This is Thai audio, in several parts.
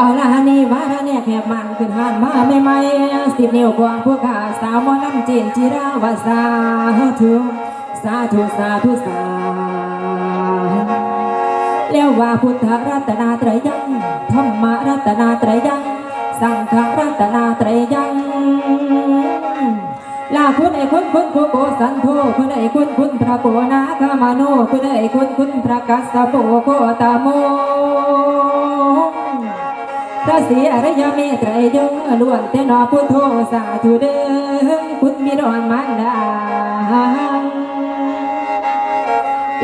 อาละนี่วาระเนี่แคบมันขึ้นหานมาไม่ไม่สิบนิ้วกวางพวกข้าสาวมอลำจีนจิราวาสาธุสาธุสาธุสาแล้วว่าพุทธรัตนาตรยังธรรมรัตนาตรยัง สังฆรัตนาตรยังลาคุณไอ้คุณคุณผู้โกสันโธคุณไอ้คุณคุณพระโกนาคามาโนคุณไอ้คุณคุณพระกัสสะโปโคตาโม พระศรีอริยเมตไตรยงล้วนแต่นอพุทโธสาธุเด้อคุณมีดอนมันดา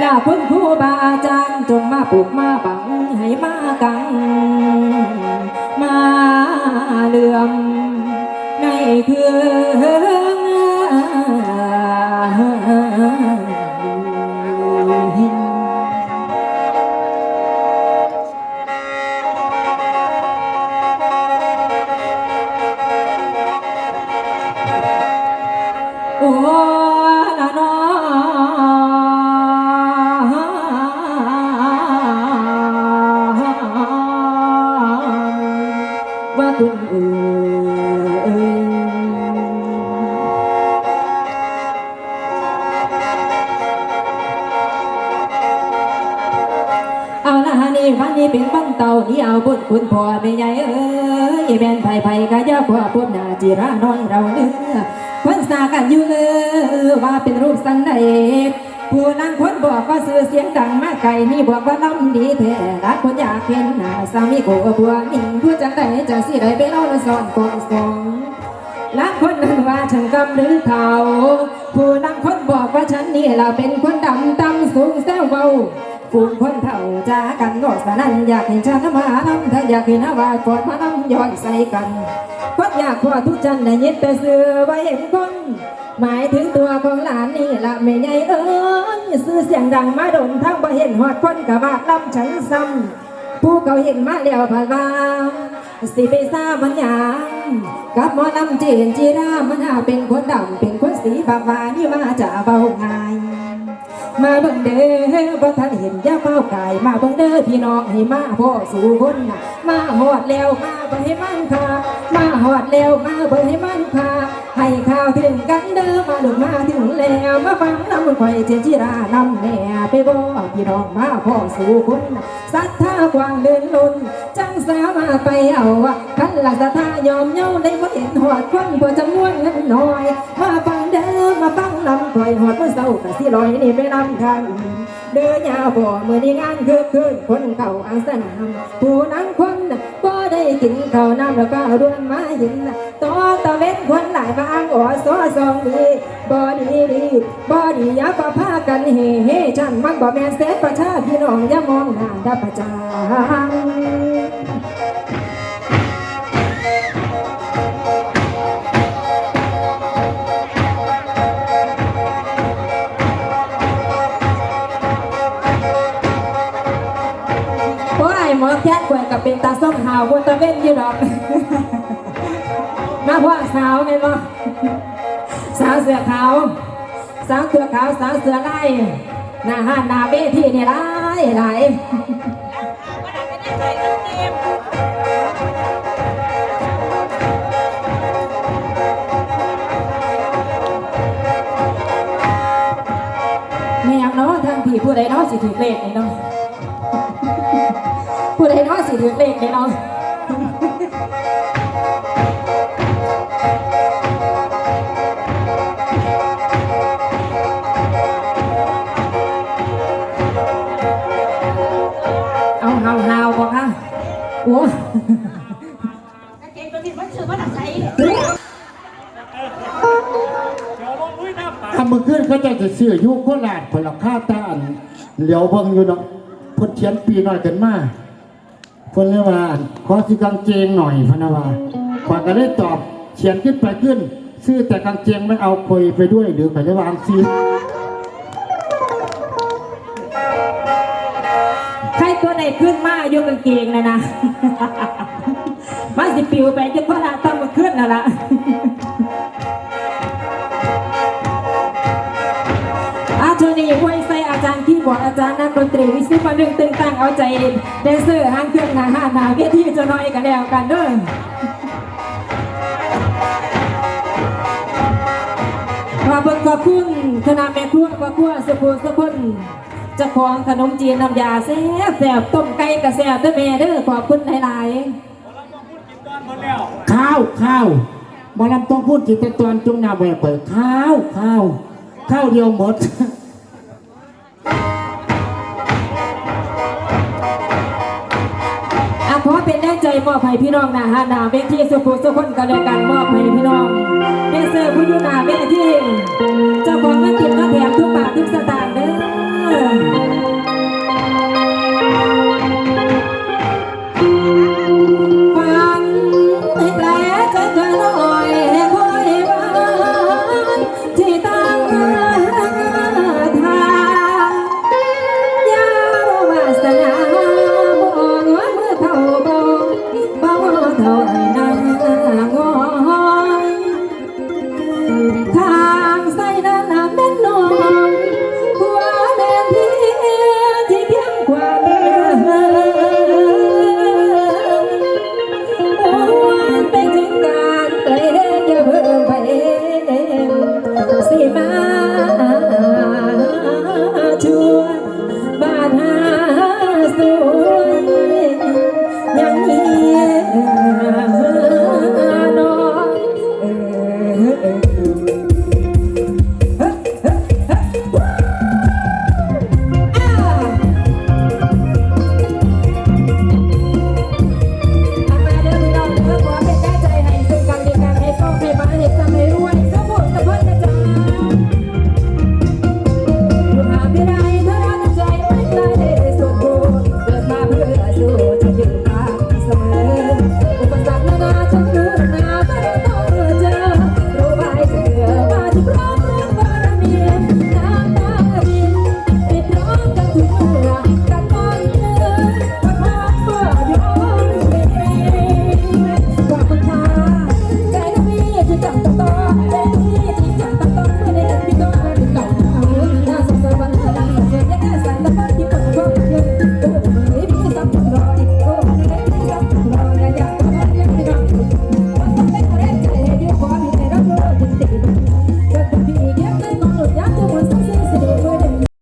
ลาคุณครูบาอาจารย์จงมาปลูกมาบังให้มากัง คุณเอ่ยเอาละนี่วันนี้เป็นวันเต่าที่เอาบุญคุณพ่อแม่ใหญ่เอ้ยแม่นไผ่ไผ่กะยาพ่อพุ่มนาจีราน้อยเราเนื้อคนสากันอยู่เออว่าเป็นรูปสันใด ผู้นั้นคนบอกว่าซื้อเสียงดังมาไกลนี่บอกว่าล้ำดีแท้รักคนอยากเห็นหน้าสามีโกบัวนิ่งผู้จังใดจะสิได้ไปเล่าละสอนกองสองรักคนนั้นว่าฉันกำหรือเขาผู้นั้นคนบอกว่าฉันนี่เราเป็นคนดำตำสูงแซวเบาฝูงคนเท่าจากันก็สนั่นอยากเห็นฉันมาน้ำถ้าอยากเห็นว่ากอดมาน้ำย้อนใส่กัน คดอยากขอทุกจันได้ยินแต่เสือไว้เห็นคนหมายถึงตัวของหลานนี่ละไม่ใหญ่เอ้ยซื้อเสียงดังมาดนทั้งบ่เห็นหอดคนกะบาดลำฉันซ้ำผู้เขาเห็นมาแล้วผ่านบาสิไปทรามันหยังกับหมอลำเจนจีรามันหาเป็นคนดำเป็นคนสีบาบานี่มาจะเบาง่ายมาเบิ่งเด้อบ่ทันเห็นย่าเฝ้ากาย มาเบิ่งเด้อพี่น้องให้มาพ่อสู่คนน่ะมาหอดแล้วมา บิ่ให้มันค่ะมาหอดแล้วมาเบิ่ให้มันค่ะให้ข่าวถึงกันเด้อมาลูกมาถึงแล้วมาฟังนำข่อยเจนจิรานำแน่ไปบอกพี่น้องมาพ่อสู่คนน่ะศรัทธากว้างเดินล้นจังสามารถไปเอาคันหละศรัทธายอมเย้าได้บ่เห็นหอดคนบ่จำนวนเงินน้อยมาฟังเด้อมาฟังลำข่อยหอดเมื่อเศร้าก็สิลอยนี่ไปนำทางอื่นเด้อยาบ่เมื่อนี้งานคือคืนคนเข้าอาสนามผู้นังคนคว่ กินข้าวน้ำแล้วก็รวนมาเห็นต่อตะเว้นคนหลายบางอ๋อซอสองดีบอดีดีบอดีอย่าก็พากันเฮเฮฉันมันบ่แม่นเสพประชาพี่น้องอย่ามองหน้าดับประจาง หมอแค่กวยกับเป็นตาส้มหาวบนตะเว้นอยู่ดอกมาพ่อสาวไงบ่สาวเสือขาวสาวเสือขาวสาวเสือไล่หน้าห้านหน้าเวทีนี่หลายหลายแม่ยังเนาะทางพี่ผู้ใดเนาะสิถือเลขนี่เนาะ สิถือเลขเนี่ยเนาะเอาเฮาเฮาบอกค่ะโอ้เก่งตัวนี้มันชื่อว่าหนักใจทำมือขึ้นเขาจะจะเสื้อยุคโคราชผลค่าตาอันเหลียวเบิ่งอยู่เนาะเพิ่นเขียนปีน้อยกันมาเพนเลยว่าขอสิกางเกงหน่อยพนว่าข้อยก็ได้ตอบเขียนขึ้นไปขึ้น ซื้อแต่กางเกงไม่เอาคุยไปด้วยหรือไปได้วางซีใครตัวไหนขึ้นมาโยกกางเกงนะนะมาสิปิวไปจะพระราต้องมาขึ้นน่ะละ ที่บอร์ดอาจารย์นักดนตรีวิศวะดึงตึงตั้งเอาใจแดนเซอร์หางเครื่องหนาห้าหนาเวทีจะน้อยกันแล้วกันเด้อขอบคุณขอบคุณคณะแม่ครัวครัวครัวสุขุสุขุนเจ้าของขนมจีนน้ำยาแซ่บแซ่บต้มไก่กระแซ่บเด้อแม่เด้อขอบคุณหลายๆข้าวข้าวหมอลำต้องพูดจิตตอนจงหนาแหวกเปิดข้าวข้าวข้าวเดียวหมด เป็นแน่ใจมอบให้พี่น้องนะฮะนาเวทีสุขุสุขคนกันแล้วกันมอบให้พี่น้องเดนเซอร์ผู้ยุนาเวทีเจ้าของเงินติดมาแถมทุกบาททุกสตางค์